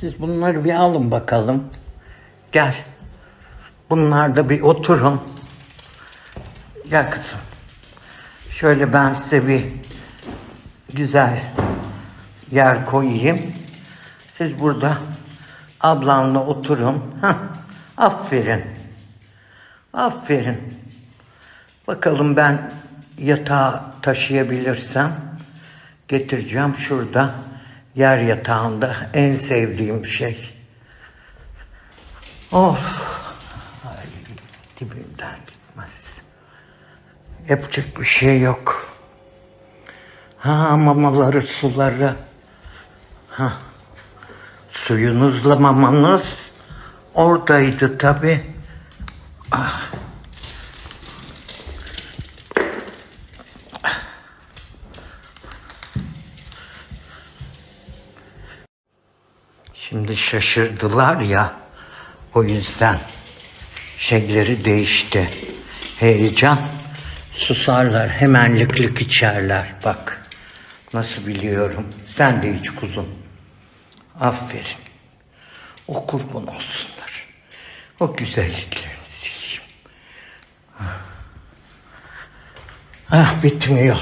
Siz bunları bir alın bakalım. Gel. Bunlar da bir oturun. Gel kızım. Şöyle ben size bir güzel yer koyayım. Siz burada ablanla oturun. Hah, aferin. Aferin. Bakalım ben yatağı taşıyabilirsem getireceğim şurada yer yatağında en sevdiğim şey. Of. Ay, dibimden gitmez. Yapacak bir şey yok. Ha mamaları suları. Ha. Suyunuzla mamanız oradaydı tabi. Şimdi şaşırdılar ya. O yüzden şeyleri değişti. Heyecan. Susarlar, hemen lık lık içerler. Bak, nasıl biliyorum. Sen de iç kuzum. Aferin. O kurban olsunlar. O güzelliklerini sileyim. Ah, bitmiyor.